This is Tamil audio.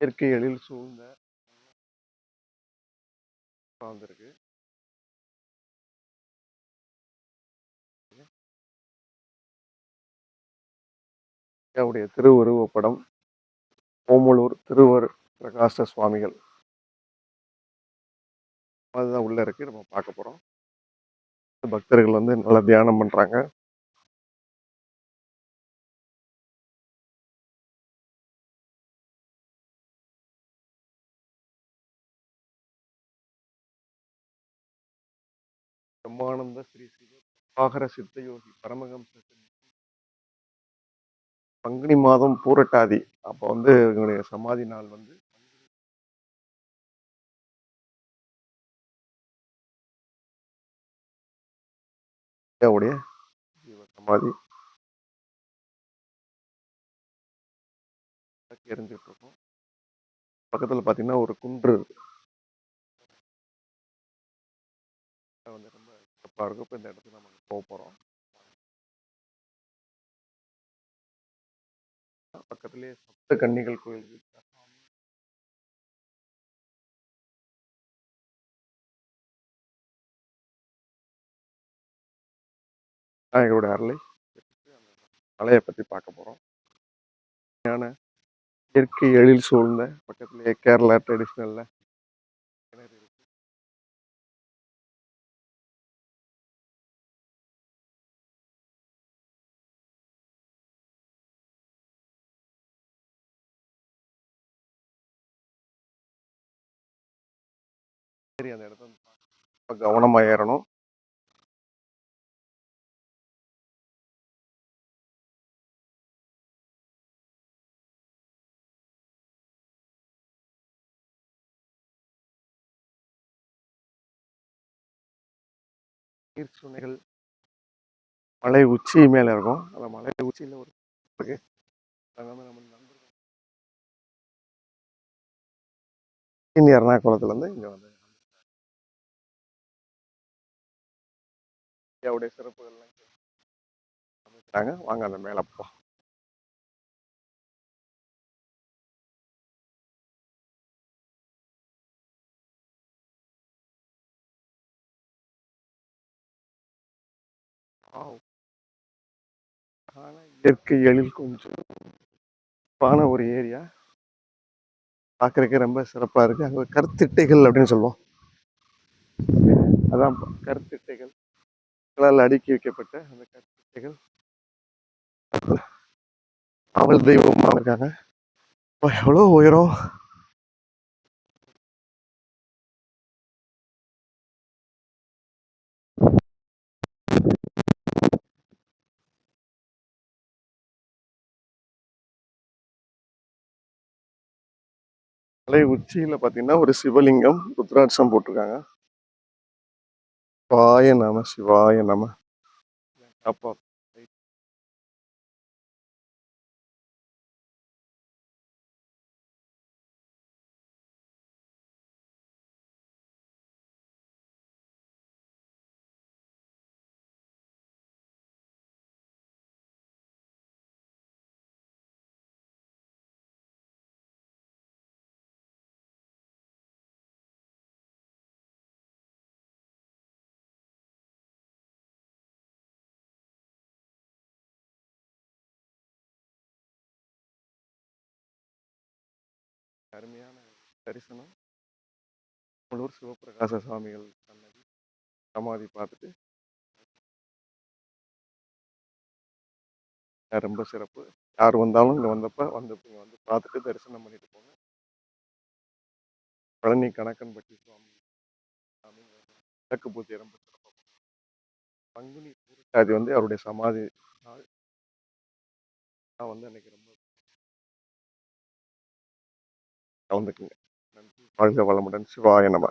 இயற்கை எழில் சூழ்ந்த வாழ்ந்திருக்கு. அவருடைய திருவுருவப்படம் ஓமலூர் திருவர் பிரகாச சுவாமிகள். அதுதான் உள்ளே இருக்கு. நம்ம பார்க்க போகிறோம் பக்தர்கள் வந்து நல்லா தியானம் பண்ணுறாங்க பிரம்மானந்த ஸ்ரீ சிவ பாகர சித்த. யோகி பங்குனி மாதம் பூரட்டாதி. அப்போ வந்து இவங்களுடைய சமாதி நாள் வந்து உடைய ஜீவ சமாதி. எரிஞ்சுட்டு இருக்கோம். பக்கத்தில் பார்த்தீங்கன்னா ஒரு குன்று இருக்கு சூப்பராக இருக்கும். இப்போ இந்த இடத்துக்கு நம்ம போக போகிறோம் பக்கத்துலேயே சப்த கன்னிகள் கோயில் இருக்கு. விநாயகரோட அருளை மலையை பற்றி பார்க்க போகிறோம் இயற்கை எழில் சூழ்ந்த பக்கத்துலேயே கேரளா ட்ரெடிஷ்னலில் சரி அந்த இடத்த கவனமாக ரொம்ப ஏறணும். நீர் சுனைகள் மலை உச்சி மேல இருக்கும். அந்த மலை உச்சியில ஒரு இருக்கு. அங்க வந்து நம்ம நண்பர்கள். எர்ணாகுளத்துல இருந்து இங்க வந்து இந்தியாவுடைய சிறப்புகள்லாம் அமைக்கிறாங்க வாங்க அந்த மேலே போ ஆனால் இயற்கை எழில் கொஞ்சம் பான ஒரு ஏரியா. பார்க்கறதுக்கே ரொம்ப சிறப்பாக இருக்கு. அங்கே கருத்திட்டைகள் அப்படின்னு சொல்லுவோம். அதான் கருத்திட்டைகள். களால் அடுக்கி வைக்கப்பட்ட அந்த கருத்திட்டைகள் அவள் தெய்வமாக இருக்காங்க எவ்வளோ எவ்வளவு உயரம். மலை உச்சியில பாத்தீங்கன்னா ஒரு சிவலிங்கம் ருத்ராட்சம் போட்டிருக்காங்க. சிவாய நம சிவாய நம. அப்பா அருமையான தரிசனம். முழூர் சிவபிரகாச சுவாமிகள் சன்னதி. சமாதி பார்த்துட்டு. ரொம்ப சிறப்பு. யார் வந்தாலும் இங்கே வந்தப்போ வந்து இங்கே வந்து பார்த்துட்டு தரிசனம் பண்ணிட்டு போங்க. பழனி கணக்கன்பட்டி சுவாமி சாமி விளக்கு பூஜை ரொம்ப சிறப்பாக பங்குனி பூரட்டாதி வந்து அவருடைய சமாதி நாள். நான் வந்து அன்னைக்கு ரொம்ப கலந்துக்குங்க நன்றி. வாழ்க வளமுடன். சிவாய நம.